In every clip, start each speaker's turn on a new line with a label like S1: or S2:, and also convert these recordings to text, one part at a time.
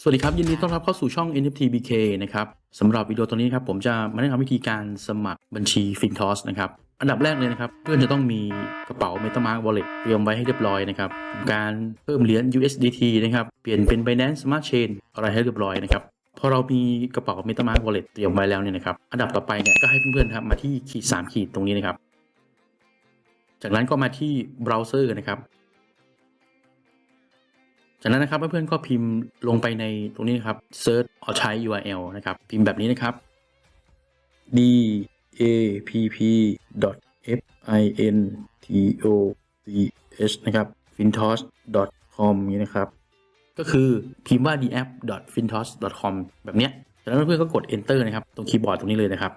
S1: สวัสดีครับ ยินดีต้อนรับเข้าสู่ช่อง NFT BK นะครับสำหรับวิดีโอตัวนี้ครับผมจะมาแนะนำวิธีการสมัครบัญชี FinToS นะครับอันดับแรกเลยนะครับ เพื่อนจะต้องมีกระเป๋า MetaMask Wallet เตรียมไว้ให้เรียบร้อยนะครับการเพิ่มเหรียญ USDT นะครับเปลี่ยนเป็น Binance Smart Chain อะไรให้เรียบร้อยนะครับพอเรามีกระเป๋า MetaMask Wallet เตรียมไว้แล้วเนี่ยนะครับอันดับต่อไปเนี่ยก็ให้เพื่อนๆครับมาที่ขีด3ขีดตรงนี้นะครับจากนั้นก็มาที่เบราว์เซอร์นะครับ จากนั้นนะครับเพื่อนๆก็พิมพ์ลงไปในตรงนี้นะครับ search เอาใช้ URL นะครับ พิมพ์แบบนี้นะครับ d a p p f i n t o c h นะครับ fintos com นี้นะครับ ก็คือพิมพ์ว่า dapp fintos com แบบเนี้ยจากนั้นเพื่อนๆก็กด enter นะครับ ตรงคีย์บอร์ดตรงนี้เลยนะครับ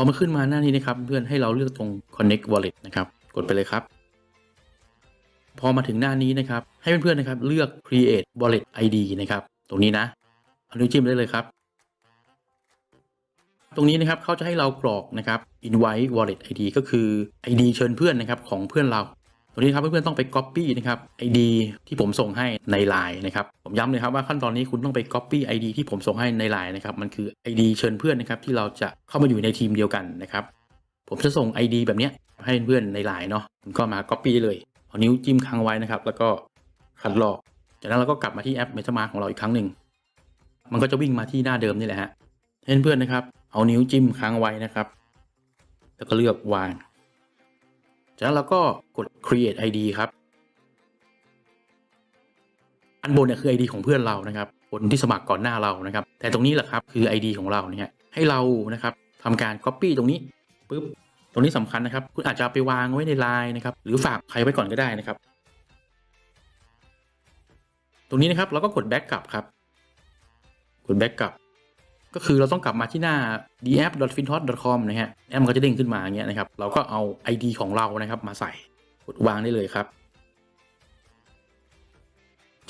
S1: พอมาขึ้นมาหน้านี้นะครับเพื่อนให้เราเลือกตรง connect wallet นะครับ กดไปเลยครับ พอมาถึงหน้านี้นะครับ ให้เพื่อนๆนะครับเลือก create wallet ID นะครับ ตรงนี้นะเอานิ้วจิ้มได้เลยครับ ตรงนี้นะครับเขาจะให้เรากรอกนะครับ invite wallet ID ก็คือ ID เชิญเพื่อนนะครับของเพื่อนเรา ตรงนี้ครับเพื่อนๆต้องไป copy นะครับ ID ที่ผมส่งให้ใน Line นะครับ ผมย้ำเลยครับว่าขั้นตอนนี้คุณต้องไป copy ID ที่ผมส่งให้ใน Line นะครับ มันคือ ID เชิญเพื่อนนะครับที่เราจะเข้ามาอยู่ในทีมเดียวกันนะครับ ผมจะส่ง ID แบบนี้ให้เพื่อนใน Line เนาะคุณก็มา copy ได้เลย เอานิ้วจิ้มค้างไว้นะครับ แล้วก็คัดลอก จากนั้นเราก็กลับมาที่แอป MetaMask ของเราอีกครั้งหนึ่ง มันก็จะวิ่งมาที่หน้าเดิมนี่แหละฮะเพื่อนๆนะครับ เอานิ้วจิ้มค้างไว้นะครับ แล้วก็เลือกวาง จากนั้นเราก็กด create ID ครับ อันบนเนี่ยคือ ID ของเพื่อนเรานะครับ คนที่สมัครก่อนหน้าเรานะครับ แต่ตรงนี้แหละครับคือ ID ของเราเนี่ยให้เรานะครับทำการ copy ตรงนี้ปุ๊บตรงนี้สำคัญนะครับ คุณอาจจะไปวางไว้ในไลน์นะครับ หรือฝากใครไว้ก่อนก็ได้นะครับ ตรงนี้นะครับเราก็กด back กลับครับ กด back กลับ ก็คือเราต้องกลับมาที่หน้า d a p f i n t o s c o m นะฮะแอปมันก็จะเด้งขึ้นมาอย่างเงี้ยนะครับเราก็เอา ID ของเรานะครับมาใส่กดวางได้เลยครับ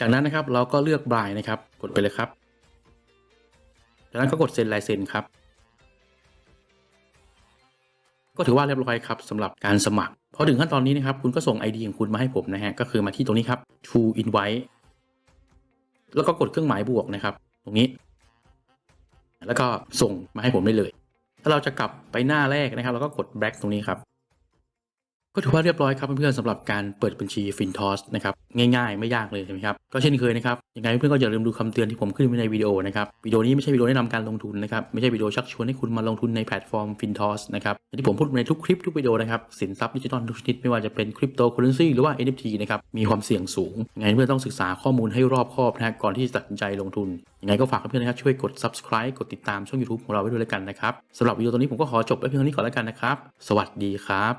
S1: จากนั้นนะครับเราก็เลือกบายนะครับ กดไปเลยครับ จากนั้นก็กดเซ็นลายเซ็นครับ ก็ถือว่าเรียบร้อยครับสำหรับการสมัครพอถึงขั้นตอนนี้นะครับ คุณก็ส่ง ID ของคุณมาให้ผมนะฮะก็คือมาที่ตรงนี้ครับ to invite แล้วก็กดเครื่องหมายบวกนะครับ ตรงนี้ แล้วก็ส่งมาให้ผมได้เลย ถ้าเราจะกลับไปหน้าแรกนะครับ เราก็กด back ตรงนี้ครับ ก็ถือว่าเรียบร้อยครับเพื่อนๆสำหรับการเปิดบัญชี FinToS นะครับง่ายๆ ไม่ยากเลยใช่ไหมครับก็เช่นเคยนะครับยังไงเพื่อนๆก็อย่าลืมดูคำเตือนที่ผมขึ้นไว้ในวิดีโอนะครับวิดีโอนี้ไม่ใช่วิดีโอแนะนำการลงทุนนะครับไม่ใช่วิดีโอชักชวนให้คุณมาลงทุนในแพลตฟอร์ม FinToS นะครับอย่างที่ผมพูดในทุกคลิปทุกวิดีโอนะครับสินทรัพย์ดิจิทัลทุกชนิดไม่ว่าจะเป็นคริปโตเคอเรนซีหรือว่า NFT นะครับมีความเสี่ยงสูงยังไงเพื่อนต้องศึกษาข้อมูลให้รอบคอบนะก่อนที่จะตัดสินใจลงทุนยังไงก็ฝากเพื่อนๆนะครับช่วยกด subscribe กดติดตามช่อง YouTube ของเราไว้ด้วยแล้วกันนะครับสำหรับวิดีโอตัวนี้ผมก็ขอจบไว้เพียงเท่านี้ก่อนแล้วกันนะครับสวัสดีครับ